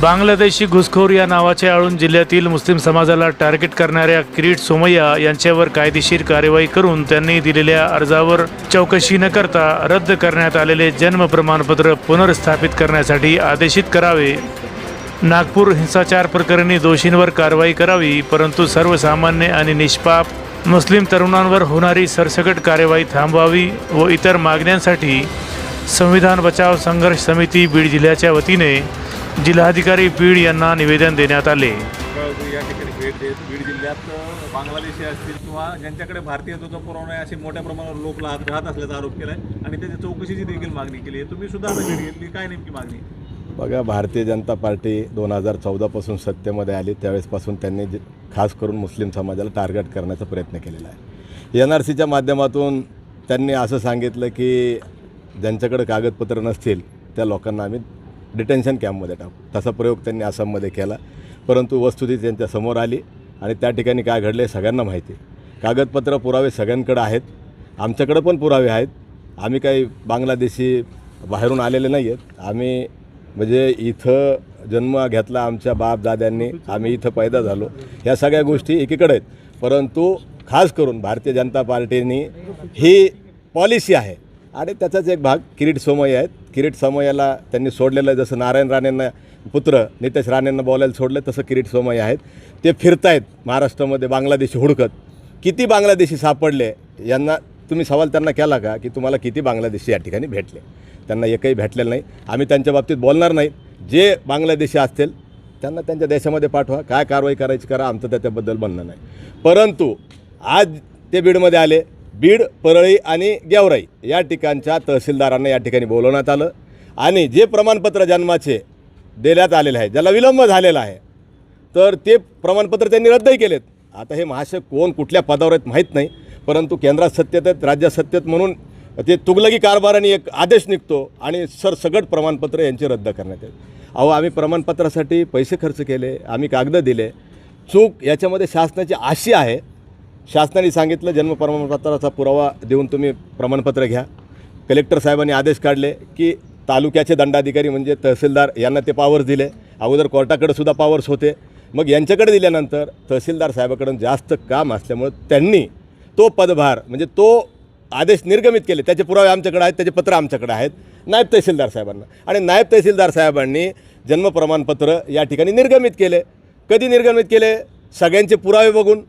बांगलादेशी घुसखोर या नावाच्या आळून जिल्ह्यातील मुस्लिम समाजाला टार्गेट करणाऱ्या किरीट सोमय्या यांच्यावर कायदेशीर कार्यवाही करून त्यांनी दिलेल्या अर्जावर चौकशी न करता रद्द करण्यात आलेले जन्म प्रमाणपत्र पुनर्स्थापित करण्यासाठी आदेशित करावे. नागपूर हिंसाचार प्रकरणी दोषींवर कारवाई करावी परंतु सर्वसामान्य आणि निष्पाप मुस्लिम तरुणांवर होणारी सरसकट कार्यवाही थांबवावी व इतर मागण्यांसाठी संविधान बचाव संघर्ष समिती बीड जिल्ह्याच्या वतीने जिल्हाधिकारी बीड यांना निवेदन देण्यात आले. या ठिकाणी भेट देत बीड जिल्ह्यात बांगलादेशी असतील किंवा ज्यांच्याकडे भारतीयत्वाचा पुरावा आहे असे मोठ्या प्रमाणावर लोक राहत राहत असल्याचा आरोप केलाय आणि त्याच्या चौकशीची देखील मागणी केली आहे. तुम्ही सुद्धा भेट घेतली. काय नेमकी मागणी? बघा भारतीय जनता पार्टी दोन हजार चौदापासून सत्तेमध्ये आली. त्यावेळेसपासून त्यांनी जे- खास करून मुस्लिम समाजाला टार्गेट करण्याचा प्रयत्न केलेला आहे. एन आर सीच्या माध्यमातून त्यांनी असं सांगितलं की ज्यांच्याकडे कागदपत्र नसतील त्या लोकांना आम्ही डिटेन्शन कॅम्पमध्ये टाकू. तसा प्रयोग त्यांनी आसाममध्ये केला. परंतु वस्तुती त्यांच्यासमोर आली आणि त्या ठिकाणी काय घडलं हे सगळ्यांना माहिती कागदपत्र पुरावे सगळ्यांकडे आहेत. आमच्याकडं पण पुरावे आहेत. आम्ही काही बांगलादेशी बाहेरून आलेले नाही आहेत आम्ही म्हणजे इथं जन्म घेतला आमच्या बाप दाद्यांनी आम्ही इथं पैदा झालो. ह्या सगळ्या गोष्टी एकीकडे आहेत. परंतु खास करून भारतीय जनता पार्टीने ही पॉलिसी आहे. आणि त्याचाच एक भाग किरीट सोमय्या आहेत. किरीट सोमय्याला त्यांनी सोडलेलं आहे. जसं नारायण राणेंना पुत्र नितेश राणेंना बोलायला सोडलं तसं किरीट सोमय्या आहेत. ते फिरतायत महाराष्ट्रामध्ये बांगलादेशी हुडकत. किती बांगलादेशी सापडले? यांना तुम्ही सवाल त्यांना केला का? की तुम्हाला किती बांगलादेशी या ठिकाणी भेटले? त्यांना एकही भेटलेलं नाही. आम्ही त्यांच्या बाबतीत बोलणार नाही. जे बांगलादेशी असतील त्यांना त्यांच्या देशामध्ये पाठवा. काय कारवाई करायची करा आमचं त्याच्याबद्दल म्हणणं नाही. परंतु आज ते बीडमध्ये आले. बीड परळी आणि गेवराई या ठिकाणच्या तहसीलदारांना या ठिकाणी बोलवण्यात आलं. आणि जे प्रमाणपत्र जन्माचे देण्यात आलेले आहे ज्याला विलंब झालेला आहे तर ते प्रमाणपत्र त्यांनी रद्दही केलेत. आता हे महाशय कोण कुठल्या पदावर आहेत माहीत नाही परंतु केंद्रात सत्तेत आहेत राज्यात सत्तेत म्हणून ते तुगलकी कारभाराने एक आदेश निघतो आणि सरसगट प्रमाणपत्र यांचे रद्द करण्यात येत अहो आम्ही प्रमाणपत्रासाठी पैसे खर्च केले आम्ही कागदं दिले. चूक याच्यामध्ये शासनाची अशी आहे. शासनाने सांगितलं जन्म प्रमाणपत्राचा पुरावा देऊन तुम्ही प्रमाणपत्र घ्या. कलेक्टर साहेबांनी आदेश काढले की तालुक्याचे दंडाधिकारी म्हणजे तहसीलदार यांना ते पावर्स दिले. अगोदर कोर्टाकडे सुद्धा पावर्स होते. मग यांच्याकडे दिल्यानंतर तहसीलदार साहेबाकडून जास्त काम असल्यामुळं त्यांनी तो पदभार म्हणजे तो आदेश निर्गमित केले. त्याचे पुरावे आमच्याकडे आहेत त्याचे पत्र आमच्याकडे आहेत नायब तहसीलदार साहेबांना. आणि नायब तहसीलदार साहेबांनी जन्म प्रमाणपत्र या ठिकाणी निर्गमित केले. कधी निर्गमित केले? सगळ्यांचे पुरावे बघून.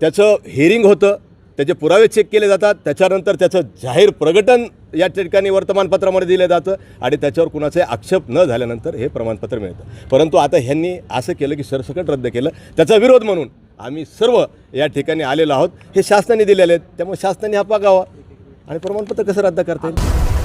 त्याचं हिअरिंग होतं त्याचे पुरावे चेक केले जातात त्याच्यानंतर त्याचं जाहीर प्रकटन या ठिकाणी वर्तमानपत्रामध्ये दिलं जातं आणि त्याच्यावर कुणाचे आक्षेप न झाल्यानंतर हे प्रमाणपत्र मिळतं. परंतु आता ह्यांनी असं केलं की सरसकट रद्द केलं. त्याचा विरोध म्हणून आम्ही सर्व या ठिकाणी आलेलो आहोत. हे शासनाने दिलेले आहेत. त्यामुळे शासनाने हा पागावा. आणि प्रमाणपत्र कसं रद्द करता येईल?